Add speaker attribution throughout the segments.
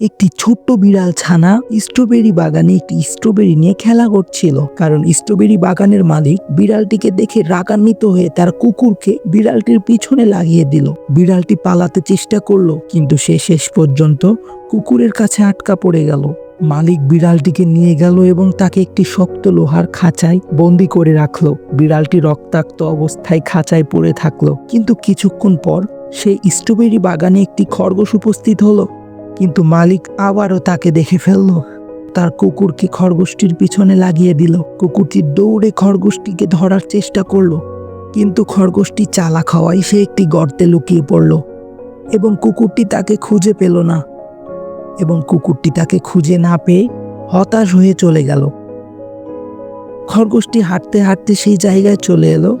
Speaker 1: একটি ছোট্ট বিড়াল ছানা স্ট্রবেরি বাগানে একটি স্ট্রবেরি নিয়ে খেলা করছিল। কারণ স্ট্রবেরি বাগানের মালিক বিড়ালটিকে দেখে রাগান্বিত হয়ে তার কুকুরকে বিড়ালটির পিছনে লাগিয়ে দিল। বিড়ালটি পালাতে চেষ্টা করল, কিন্তু সে শেষ পর্যন্ত কুকুরের কাছে আটকা পড়ে গেল। মালিক বিড়ালটিকে নিয়ে গেল এবং তাকে একটি শক্ত লোহার খাঁচায় বন্দি করে রাখল। বিড়ালটি রক্তাক্ত অবস্থায় খাঁচায় পড়ে থাকল, কিন্তু কিছুক্ষণ পর সেই স্ট্রবেরি বাগানে একটি খরগোশ উপস্থিত হলো। কিন্তু মালিক আবারও তাকে দেখে ফেলল। তার কুকুরকে খরগোশটির পিছনে লাগিয়ে দিল। কুকুরটি দৌড়ে খরগোশটিকে ধরার চেষ্টা করল, কিন্তু খরগোশটি চালাক হওয়ায় সে একটি গর্তে লুকিয়ে পড়ল এবং কুকুরটি তাকে খুঁজে পেল না এবং কুকুরটি তাকে খুঁজে না পেয়ে হতাশ হয়ে চলে গেল। খরগোশটি হাঁটতে হাঁটতে সেই জায়গায় চলে এলো,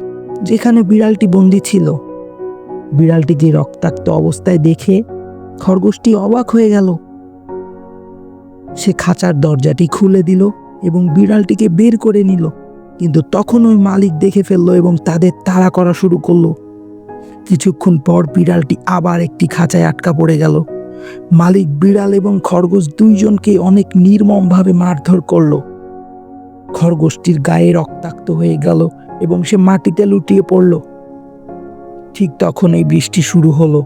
Speaker 1: যেখানে বিড়ালটি বন্দি ছিল। বিড়ালটি যে রক্তাক্ত অবস্থায় দেখে খরগোশটি অবাক হয়ে গেল। সে খাঁচার দরজাটি খুলে দিল এবং বিড়ালটিকে বের করে নিল, কিন্তু তখন ওই মালিক দেখে ফেলল এবং তাদের তাড়া করা শুরু করল। কিছুক্ষণ পর বিড়ালটি আবার একটি খাঁচায় আটকা পড়ে গেল। মালিক, বিড়াল এবং খরগোশ দুইজনকে অনেক নির্মমভাবে মারধর করল। খরগোশটির গায়ে রক্তাক্ত হয়ে গেল এবং সে মাটিতে লুটিয়ে পড়ল। ঠিক তখন এই বৃষ্টি শুরু হলো।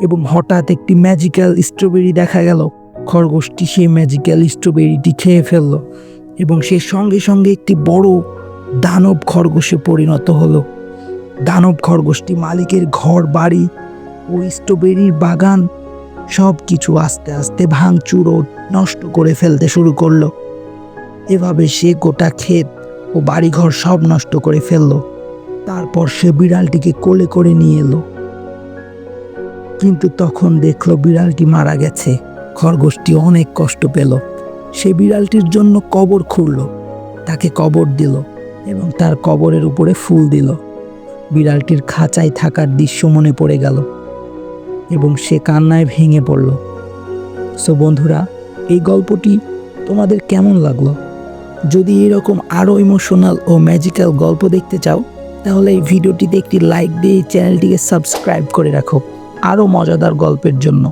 Speaker 1: এবং হঠাৎ একটি ম্যাজিক্যাল স্ট্রবেরি দেখা গেল। খরগোশটি সেই ম্যাজিক্যাল স্ট্রবেরিটি খেয়ে ফেলল এবং সে সঙ্গে সঙ্গে একটি বড় দানব খরগোশে পরিণত হলো। দানব খরগোশটি মালিকের ঘর, বাড়ি ও স্ট্রবেরির বাগান সব কিছু আস্তে আস্তে ভাঙচুর ও নষ্ট করে ফেলতে শুরু করল। এভাবে সে গোটা ক্ষেত ও বাড়িঘর সব নষ্ট করে ফেলল। তারপর সে বিড়ালটিকে কোলে করে নিয়ে এলো। কিন্তু তখন দেখল বিড়ালটি মারা গেছে। খরগোশটি অনেক কষ্ট পেল। সে বিড়ালটির জন্য কবর খুঁড়ল তাকে কবর দিল এবং তার কবরের উপরে ফুল দিল। বিড়ালটির খাঁচায় থাকার দৃশ্য মনে পড়ে গেল এবং সে কান্নায় ভেঙে পড়ল। সো বন্ধুরা, এই গল্পটি তোমাদের কেমন লাগল? যদি এরকম আরও ইমোশনাল ও ম্যাজিক্যাল গল্প দেখতে চাও, তাহলে এই ভিডিওটিতে একটি লাইক দিয়ে চ্যানেলটিকে সাবস্ক্রাইব করে রাখো। আরও মজাদার গল্পের জন্য।